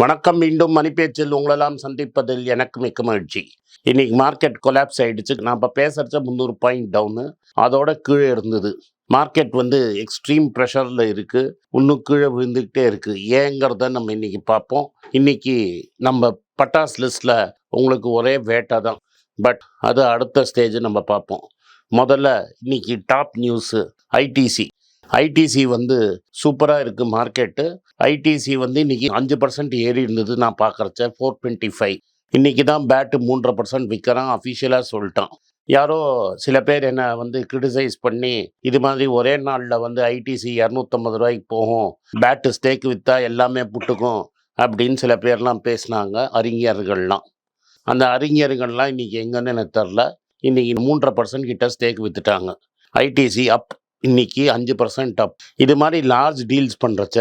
வணக்கம் மீண்டும் மணிப்பேச்சில் உங்களெல்லாம் சந்திப்பதில் எனக்கு மிக்க மகிழ்ச்சி. இன்னைக்கு மார்க்கெட் கொலாப்ஸ் ஆயிடுச்சு. நான் இப்போ பேசுறச்ச முந்நூறு பாயிண்ட் டவுனு அதோட கீழே இருந்தது. மார்க்கெட் வந்து எக்ஸ்ட்ரீம் ப்ரெஷரில் இருக்குது இன்னும் கீழே விழுந்துக்கிட்டே இருக்குது ஏங்கிறத நம்ம இன்னைக்கு பார்ப்போம். இன்னைக்கு நம்ம பட்டாஸ் லிஸ்ட்டில் உங்களுக்கு ஒரே வேட்டா தான். பட் அது அடுத்த ஸ்டேஜ் நம்ம பார்ப்போம். முதல்ல இன்னைக்கு டாப் நியூஸு ஐடிசி ஐடிசி வந்து சூப்பராக இருக்குது மார்க்கெட்டு ஐடிசி வந்து இன்றைக்கி அஞ்சு பர்சன்ட் ஏறி இருந்தது நான் பார்க்குறச்ச ஃபோர் டுவெண்ட்டி ஃபைவ் இன்றைக்கி தான் பேட்டு மூன்றரை பர்சன்ட் விற்கிறான் அஃபிஷியலாக சொல்லிட்டான். யாரோ சில பேர் என்னை வந்து கிரிட்டிசைஸ் பண்ணி இது மாதிரி ஒரே நாளில் வந்து ஐடிசி இரநூத்தம்பது ரூபாய்க்கு போகும் பேட்டு ஸ்டேக் விற்றா எல்லாமே புட்டுக்கும் அப்படின்னு சில பேர்லாம் பேசினாங்க அறிஞர்கள்லாம். அந்த அறிஞர்கள்லாம் இன்றைக்கி எங்கன்னு எனக்கு தெரில இன்னைக்கு மூன்றரை பர்சன்ட் கிட்ட ஸ்டேக் வித்துட்டாங்க. ஐடிசி அப் இன்னைக்கு அஞ்சு பர்சன்ட் அப் இது மாதிரி லார்ஜ் டீல்ஸ் பண்ணுறச்ச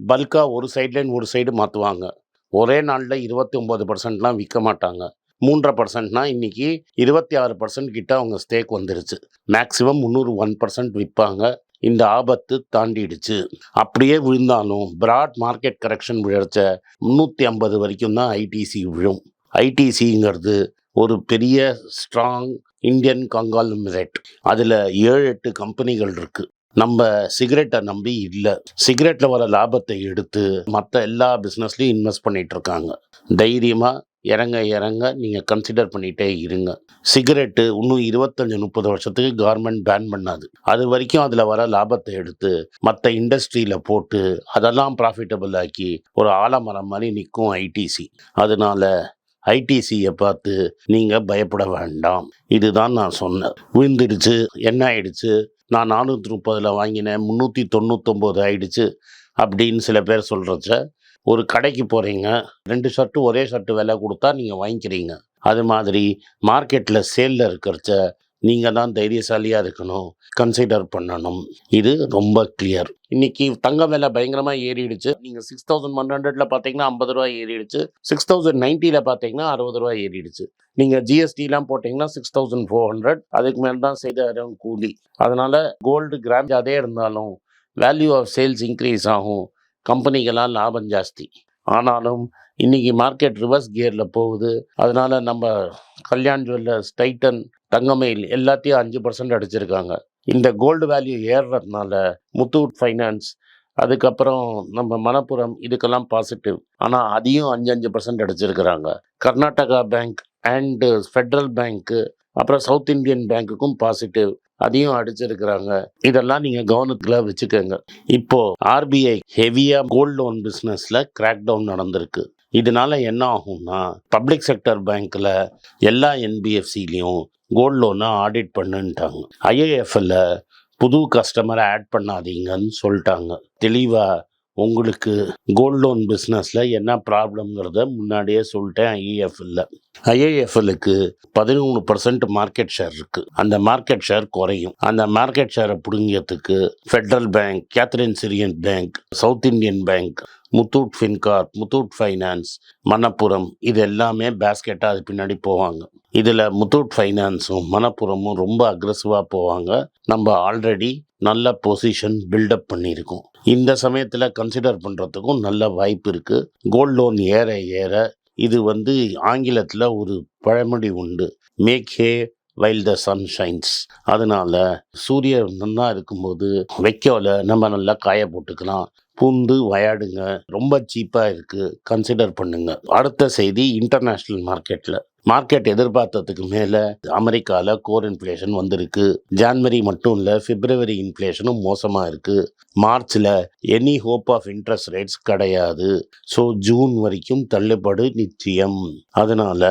பல்காக ஒரு சைட்லேருந்து ஒரு சைடு மாற்றுவாங்க ஒரே நாளில் இருபத்தி ஒம்பது பர்சன்ட்லாம் விற்க மாட்டாங்க. மூன்றரை பர்சன்ட்னா இன்றைக்கி இருபத்தி ஆறு பர்சன்ட் கிட்ட அவங்க ஸ்டேக் வந்துருச்சு. மேக்ஸிமம் முந்நூறு ஒன் பர்சன்ட் விற்பாங்க இந்த ஆபத்து தாண்டிடுச்சு. அப்படியே விழுந்தாலும் பிராட் மார்க்கெட் கரெக்ஷன் விழச்ச முந்நூற்றி ஐம்பது வரைக்கும் தான் ஐடிசி விழும். ஐடிசிங்கிறது ஒரு பெரிய ஸ்ட்ராங் இந்தியன் கங்காலுமிரேட் அதில் ஏழு எட்டு கம்பெனிகள் இருக்குது நம்ம சிகரெட்டை நம்பி இல்லை. சிகரெட்டில் வர லாபத்தை எடுத்து மற்ற எல்லா பிஸ்னஸ்லையும் இன்வெஸ்ட் பண்ணிட்டு இருக்காங்க. தைரியமாக இறங்க இறங்க நீங்கள் கன்சிடர் பண்ணிகிட்டே இருங்க. சிகரெட்டு இன்னும் இருபத்தஞ்சு முப்பது வருஷத்துக்கு கவர்மெண்ட் பேன் பண்ணாது. அது வரைக்கும் அதில் வர லாபத்தை எடுத்து மற்ற இண்டஸ்ட்ரியில் போட்டு அதெல்லாம் ப்ராஃபிட்டபிள் ஆக்கி ஒரு ஆலமரம் மாதிரி நிற்கும் ஐடிசி அதனால ஐடிசியை பார்த்து நீங்கள் பயப்பட வேண்டாம். இதுதான் நான் சொன்னேன். விழுந்துடுச்சு. என்ன ஆயிடுச்சு? நான் நானூற்றி முப்பதில் வாங்கினேன். முந்நூற்றி தொண்ணூத்தொம்போது ஆயிடுச்சு அப்படின்னு சில பேர் சொல்கிறச்ச ஒரு கடைக்கு போகிறீங்க ரெண்டு ஷர்ட்டு ஒரே ஷர்ட்டு விலை கொடுத்தா நீங்கள் வாங்கிக்கிறீங்க. அது மாதிரி மார்க்கெட்டில் சேலில் இருக்கிறச்ச நீங்கள் தான் தைரியசாலியாக இருக்கணும். கன்சிடர் பண்ணணும். இது ரொம்ப கிளியர் இன்னைக்கு தங்க விலை பயங்கரமாக ஏறிடுச்சு. நீங்கள் சிக்ஸ் தௌசண்ட் ஒன் ஹண்ட்ரட்ல பார்த்தீங்கன்னா ஐம்பது ரூபா ஏறிடுச்சு. சிக்ஸ் தௌசண்ட் நைன்ட்டியில் பார்த்தீங்கன்னா அறுபது ரூபா ஏறிடுச்சு. நீங்கள் ஜிஎஸ்டிலாம் போட்டிங்கன்னா சிக்ஸ் தௌசண்ட் ஃபோர் ஹண்ட்ரட் அதுக்கு மேலே தான் செய்தாரம் கூலி. அதனால் கோல்டு கிராம் அதே இருந்தாலும் வேல்யூ ஆஃப் சேல்ஸ் இன்க்ரீஸ் ஆகும். கம்பெனிக்கெல்லாம் லாபம் ஜாஸ்தி. ஆனாலும் இன்னைக்கு மார்க்கெட் ரிவர்ஸ் கியரில் போகுது. அதனால நம்ம கல்யாண் ஜுவல்லர்ஸ் டைட்டன் தங்கமயில் எல்லாத்தையும் அஞ்சு பர்சன்ட் அடிச்சிருக்காங்க. இந்த கோல்டு வேல்யூ ஏறுறதுனால முத்தூட் ஃபைனான்ஸ் அதுக்கப்புறம் நம்ம மணப்புரம் இதுக்கெல்லாம் பாசிட்டிவ் ஆனால் அதையும் அஞ்சு அஞ்சு பர்சன்ட் அடிச்சிருக்கிறாங்க. கர்நாடகா பேங்க் அண்டு ஃபெட்ரல் பேங்க்கு அப்புறம் சவுத் இந்தியன் பேங்க்குக்கும் பாசிட்டிவ் அதையும் அடிச்சிருக்கிறாங்க. இதெல்லாம் நீங்கள் கவனத்தில் வச்சுக்கோங்க. இப்போ ஆர்பிஐ ஹெவியாக கோல்ட் லோன் பிஸ்னஸில் கிராக் டவுன் நடந்திருக்கு. இதனால என்ன ஆகும்னா பப்ளிக் செக்டர் பேங்க்கில் எல்லா என்பிஎஃப்சிலையும் கோல்ட் லோனை ஆடிட் பண்ணுன்ட்டாங்க. ஐஏஎஃப்ல புது கஸ்டமரை ஆட் பண்ணாதீங்கன்னு சொல்லிட்டாங்க. தெளிவாக உங்களுக்கு கோல்ட் லோன் பிஸ்னஸில் என்ன ப்ராப்ளம்ங்கிறத முன்னாடியே சொல்லிட்டேன் ஐஏஎஃப்எல்ல ஐஏஎஃப்எலுக்கு பதிமூணு பர்சன்ட் மார்க்கெட் ஷேர் இருக்குது அந்த மார்க்கெட் ஷேர் குறையும். அந்த மார்க்கெட் ஷேரை பிடுங்கியத்துக்கு federal bank Catherine Syrian bank south Indian bank Muthoot Fincorp Muthoot finance Manappuram இது எல்லாமே பேஸ்கெட்டாக அது பின்னாடி போவாங்க. இதில் முத்தூட் ஃபைனான்ஸும் மணப்புரமும் ரொம்ப அக்ரெசிவாக போவாங்க. நம்ம ஆல்ரெடி நல்ல பொசிஷன் பில்டப் பண்ணியிருக்கும். இந்த சமயத்தில் கன்சிடர் பண்ணுறதுக்கும் நல்ல வாய்ப்பு இருக்குது கோல்ட் லோன் ஏற ஏற இது வந்து ஆங்கிலத்தில் ஒரு பழமொழி உண்டு. Make hay while the sun shines அதனால் சூரியன் நல்லா இருக்கும்போது வைக்கோல நம்ம நல்லா காய போட்டுக்கலாம். பூந்து விளையாடுங்க. ரொம்ப சீப்பாக இருக்குது கன்சிடர் பண்ணுங்க. அடுத்த செய்தி இன்டர்நேஷ்னல் மார்க்கெட்டில் மார்க்கெட் எதிர்பார்த்ததுக்கு மேலே அமெரிக்காவில் கோர் இன்ஃப்ளேஷன் வந்திருக்கு. ஜான்வரி மட்டும் இல்லை பிப்ரவரி இன்ஃப்ளேஷனும் மோசமாக இருக்குது மார்ச்சில் any hope of interest rates கிடையாது. ஸோ ஜூன் வரைக்கும் தள்ளுபடு நிச்சயம். அதனால்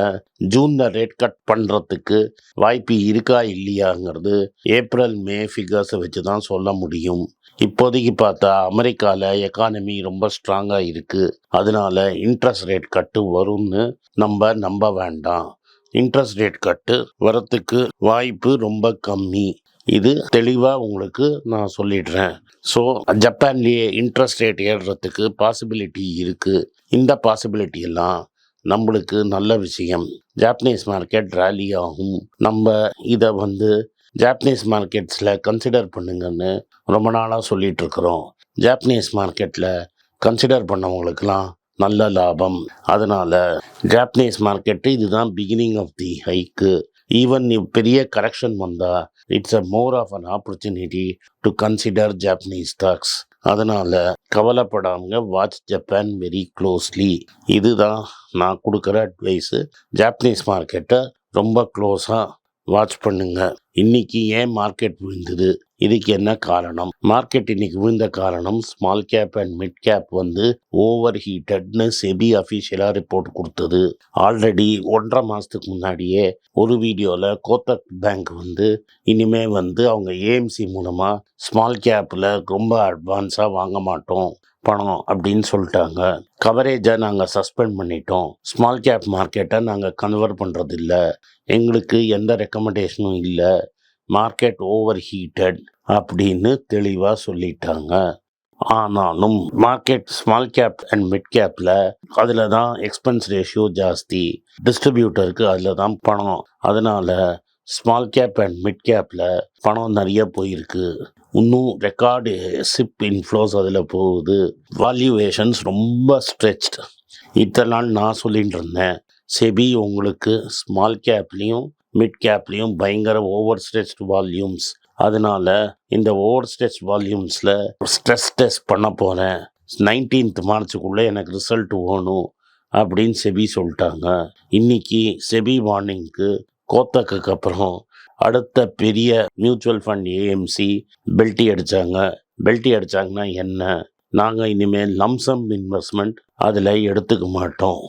ஜூனில் ரேட் கட் பண்ணுறதுக்கு வாய்ப்பு இருக்கா இல்லையாங்கிறது ஏப்ரல் மே ஃபிகர்ஸை வச்சு தான் சொல்ல முடியும். இப்போதைக்கு பார்த்தா அமெரிக்காவில் எக்கானமி ரொம்ப ஸ்ட்ராங்காக இருக்குது அதனால இன்ட்ரெஸ்ட் ரேட் கட்டு வரும்னு நம்ம நம்ப வேண்டாம். இன்ட்ரெஸ்ட் ரேட் கட்டு வரத்துக்கு வாய்ப்பு ரொம்ப கம்மி. இது தெளிவாக உங்களுக்கு நான் சொல்லிடுறேன். ஸோ ஜப்பான்லேயே இன்ட்ரெஸ்ட் ரேட் ஏறுறதுக்கு பாசிபிலிட்டி இருக்குது இந்த பாசிபிலிட்டி எல்லாம் நம்மளுக்கு நல்ல விஷயம். ஜாப்பனீஸ் மார்க்கெட் ரேலி ஆகும். நம்ம இதை வந்து ஜாப்பனீஸ் மார்க்கெட்ஸில் கன்சிடர் பண்ணுங்கன்னு ரொம்ப நாளாக சொல்லிட்டு இருக்கிறோம் ஜாப்பனீஸ் மார்க்கெட்டில் கன்சிடர் பண்ணவங்களுக்கெல்லாம் நல்ல லாபம். அதனால் ஜாப்பனீஸ் மார்க்கெட்டு இதுதான் beginning of the hike even பெரிய கரெக்ஷன் வந்தால் it's a more of an opportunity to consider Japanese stocks அதனால் கவலைப்படாமங்க வாட்ச் ஜப்பான் வெரி க்ளோஸ்லி இதுதான் நான் கொடுக்குற அட்வைஸு ஜாப்பனீஸ் மார்க்கெட்டை ரொம்ப க்ளோஸாக வாட்ச் பண்ணுங்கள் இன்னைக்கு ஏன் மார்க்கெட் விழுந்தது? இதுக்கு என்ன காரணம்? மார்க்கெட் இன்னைக்கு விழுந்த காரணம் small cap and mid cap வந்து ஓவர் ஹீட்டட்னு செபி அஃபீஷியலாக ரிப்போர்ட் கொடுத்தது. ஆல்ரெடி ஒன்றரை மாதத்துக்கு முன்னாடியே ஒரு வீடியோவில் கோத்தக் பேங்க் வந்து இனிமே வந்து அவங்க ஏஎம்சி மூலமாக ஸ்மால் கேப்பில் ரொம்ப அட்வான்ஸாக வாங்க மாட்டோம் பணம் அப்படின்னு சொல்லிட்டாங்க. கவரேஜை நாங்கள் சஸ்பெண்ட் பண்ணிட்டோம். ஸ்மால் கேப் மார்க்கெட்டை நாங்கள் கன்வெர்ட் பண்ணுறதில்ல எங்களுக்கு எந்த ரெக்கமெண்டேஷனும் இல்லை. மார்க்கெட் ஓவர் ஹீட்டட் அப்படின்னு தெளிவாக சொல்லிட்டாங்க. ஆனாலும் market small cap and mid கேப்பில் அதில் தான் எக்ஸ்பென்ஸ் ரேஷியோ ஜாஸ்தி. டிஸ்ட்ரிபியூட்டருக்கு அதில் தான் பணம். அதனால் ஸ்மால் கேப் அண்ட் மிட் கேப்பில் பணம் நிறைய போயிருக்கு. இன்னும் ரெக்கார்டு சிப் இன்ஃப்ளோஸ் அதில் போகுது. வால்யூவேஷன்ஸ் ரொம்ப ஸ்ட்ரெச்ட் இத்தனை நாள் நான் சொல்லிகிட்டு இருந்தேன். செபி உங்களுக்கு ஸ்மால் கேப்லேயும் மிட் கேப்லேயும் பயங்கர ஓவர் ஸ்ட்ரெச்ட் வால்யூம்ஸ் அதனால இந்த ஓவர் ஸ்ட்ரெச் வால்யூம்ஸில் ஸ்ட்ரெஸ் டெஸ்ட் பண்ண போகிறேன் நைன்டீன்த் மார்ச்சுக்குள்ளே எனக்கு ரிசல்ட் வேணும் அப்படின்னு செபி சொல்லிட்டாங்க. இன்னைக்கு செபி வார்னிங்க்கு கோத்தக்கு அப்புறம் அடுத்த பெரிய மியூச்சுவல் ஃபண்ட் ஏஎம்சி பெல்ட்டி அடித்தாங்க பெல்ட்டி அடித்தாங்கன்னா என்ன? நாங்கள் இனிமேல் லம்சம் இன்வெஸ்ட்மெண்ட் அதில் எடுத்துக்க மாட்டோம்.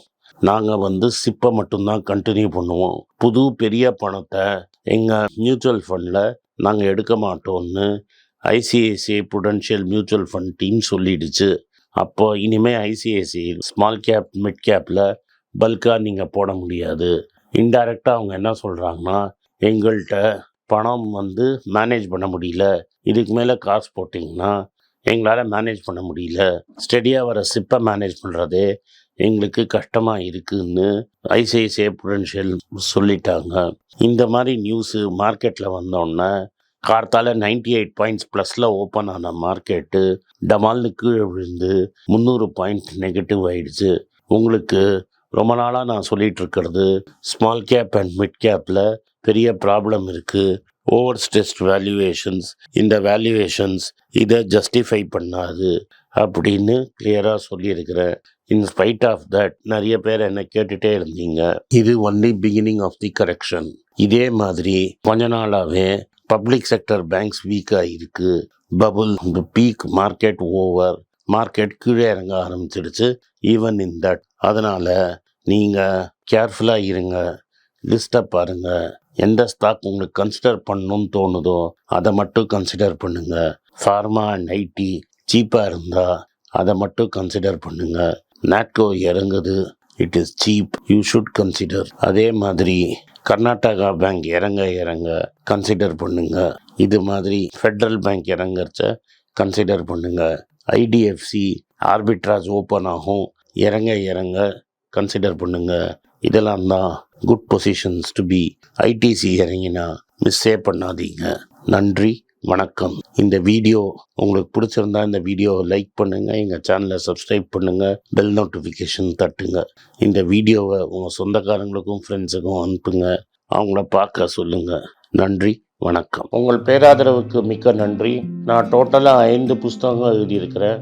நாங்கள் வந்து சிப்பை மட்டும்தான் கண்டினியூ பண்ணுவோம். புது பெரிய பணத்தை எங்கள் மியூச்சுவல் ஃபண்டில் நாங்கள் எடுக்க மாட்டோம்னு ICICI prudential mutual fund team சொல்லிடுச்சு. அப்போ இனிமேல் ஐசிஐசிஐ ஸ்மால் கேப் மிட் கேப்பில் பல்காக நீங்கள் போட முடியாது. இன்டைரக்டாக அவங்க என்ன சொல்கிறாங்கன்னா எங்கள்கிட்ட பணம் வந்து மேனேஜ் பண்ண முடியல. இதுக்கு மேலே காசு போட்டிங்கன்னா எங்களால் மேனேஜ் பண்ண முடியல. ஸ்டெடியாக வர சிப்பை மேனேஜ் பண்ணுறதே எங்களுக்கு கஷ்டமாக இருக்குதுன்னு ஐசிஐசிஐ புடன்ஷியல் சொல்லிட்டாங்க. இந்த மாதிரி நியூஸு மார்க்கெட்டில் வந்தோடனே கார்த்தால நைன்டி எயிட் பாயிண்ட்ஸ் ப்ளஸில் ஓப்பன் ஆன மார்க்கெட்டு டமால்னு கீழே விழுந்து முந்நூறு பாயிண்ட் நெகட்டிவ் ஆயிடுச்சு. உங்களுக்கு ரொம்ப நாளாக நான் சொல்லிட்டு இருக்கிறது ஸ்மால் கேப் அண்ட் மிட் கேப்பில் பெரிய ப்ராப்ளம் இருக்குது ஓவர் ஸ்ட்ரெஸ்ட் வேல்யூவேஷன்ஸ் இந்த வேல்யூவேஷன்ஸ் இதை ஜஸ்டிஃபை பண்ணாது அப்படின்னு கிளியராக சொல்லியிருக்கிறேன். இன்ஸ்பைட் ஆஃப் தட் நிறைய பேர் என்னை கேட்டுட்டே இருந்தீங்க. இது only beginning of the correction இதே மாதிரி கொஞ்ச நாளாகவே பப்ளிக் செக்டர் பேங்க்ஸ் வீக்காக இருக்குது bubble peak market over market கீழே இறங்க ஆரம்பிச்சிடுச்சு. ஈவன் இன் தட் அதனால் நீங்கள் கேர்ஃபுல்லாக இருங்க. லிஸ்ட்டை பாருங்கள் எந்த ஸ்டாக் உங்களுக்கு கன்சிடர் பண்ணணும்னு தோணுதோ அதை மட்டும் கன்சிடர் பண்ணுங்க. ஃபார்மா அண்ட் ஐடி சீப்பாக இருந்தால் அதை மட்டும் கன்சிடர் பண்ணுங்க. நாட்கோ இறங்குது it is cheap you should consider அதே மாதிரி கர்நாடகா பேங்க் இறங்க இறங்க கன்சிடர் பண்ணுங்க. இது மாதிரி ஃபெட்ரல் பேங்க் இறங்கறச்ச கன்சிடர் பண்ணுங்க. ஐடிஎஃப்சி ஆர்பிட்ராஜ் ஓப்பன் ஆகும். இறங்க இறங்க கன்சிடர் பண்ணுங்க. இதெல்லாம் தான் good positions to be ITC இறங்கினா மிஸ்ஸே பண்ணாதீங்க. நன்றி வணக்கம். இந்த வீடியோ உங்களுக்கு பிடிச்சிருந்தா இந்த வீடியோவை லைக் பண்ணுங்கள் எங்கள் சேனலை சப்ஸ்கிரைப் பண்ணுங்கள் பெல் நோட்டிஃபிகேஷன் தட்டுங்க. இந்த வீடியோவை உங்கள் சொந்தக்காரங்களுக்கும் ஃப்ரெண்ட்ஸுக்கும் அனுப்புங்க. அவங்கள பார்க்க சொல்லுங்கள் நன்றி வணக்கம். உங்கள் பேராதரவுக்கு மிக்க நன்றி. நான் டோட்டலாக ஐந்து புஸ்தகங்கள் எழுதியிருக்கிறேன்.